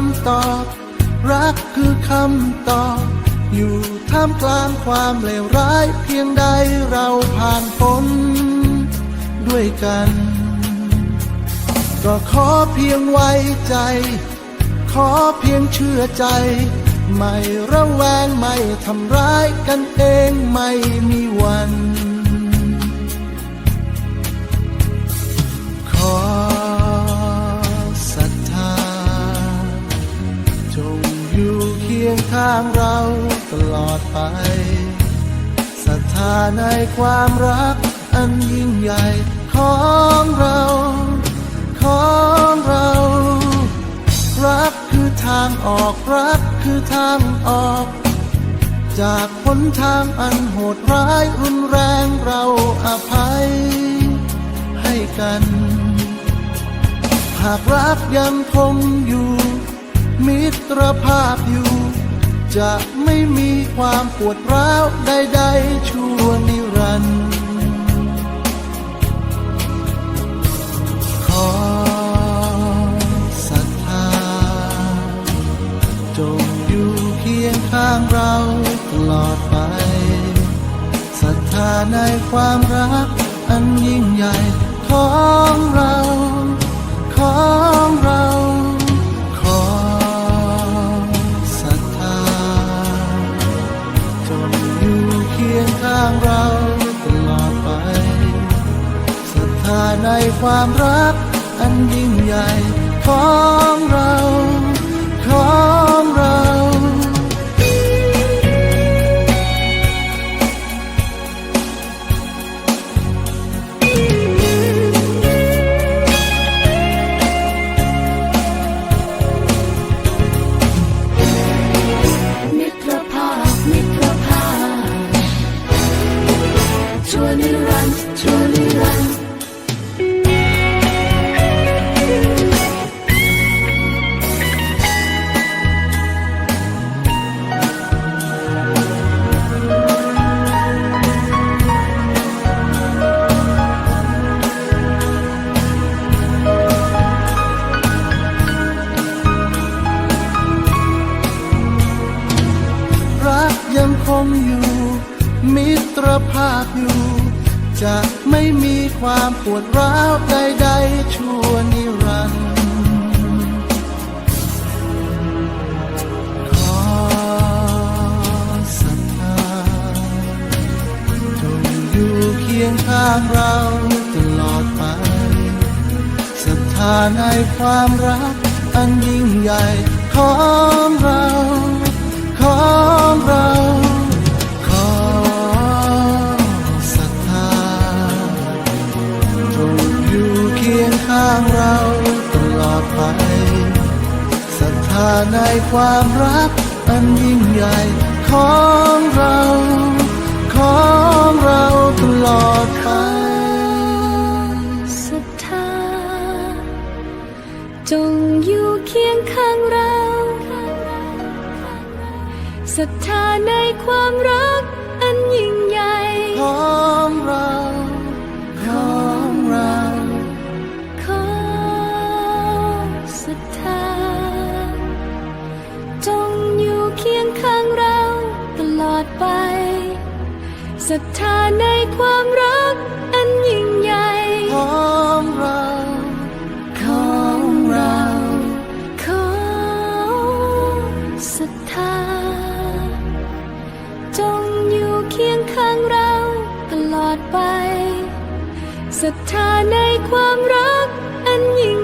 คำตอบ รักคือคำตอบ อยู่ท่ามกลางความเลวร้ายเพียงใดเราผ่านพ้นด้วยกัน ก็ขอเพียงไว้ใจ ขอเพียงเชื่อใจ ไม่ระแวงไม่ทำร้ายกันเองไม่มีวัน คียงข้างเราตลอดไปศรัทธาในความรักอันยิ่งใหญ่ของเรา ของเรา รักคือทางออกรักคือทางออก จากหนทางอันโหดร้ายรุนแรงเราอภัย ให้กัน หากรักยังคงอยู่มิตรภาพอยู่ จะไม่มีความปวดร้าวใดๆชั่วนิรันดร์ขอศรัทธา จงอยู่เคียงข้างเราตลอดไปศรัทธาในความรักอันยิ่งใหญ่ของเราางเราตลอดไปศรัทธาในความรักอันยิ่งใหญ่ของเรา คงอยู่ มิตรภาพอยู่ จะไม่มีความปวดร้าวใดๆชั่วนิรันดร์ขอศรัทธาจงอยู่เคียงข้างเราตลอดไปศรัทธาในความรักอันยิ่งใหญ่ของเราของ ในความรัก อันยิ่งใหญ่ของเรา ของเราตลอดไปศรัทธาจงอยู่เคียงข้างเราศรัทธาในความรัก อันยิ่ง ศรัทธาในความรักอันยิ่งใหญ่ของเราของเราขอศรัทธาจงอยู่เคียงข้างเราตลอดไปศรัทธาในความรักอันยิ่ง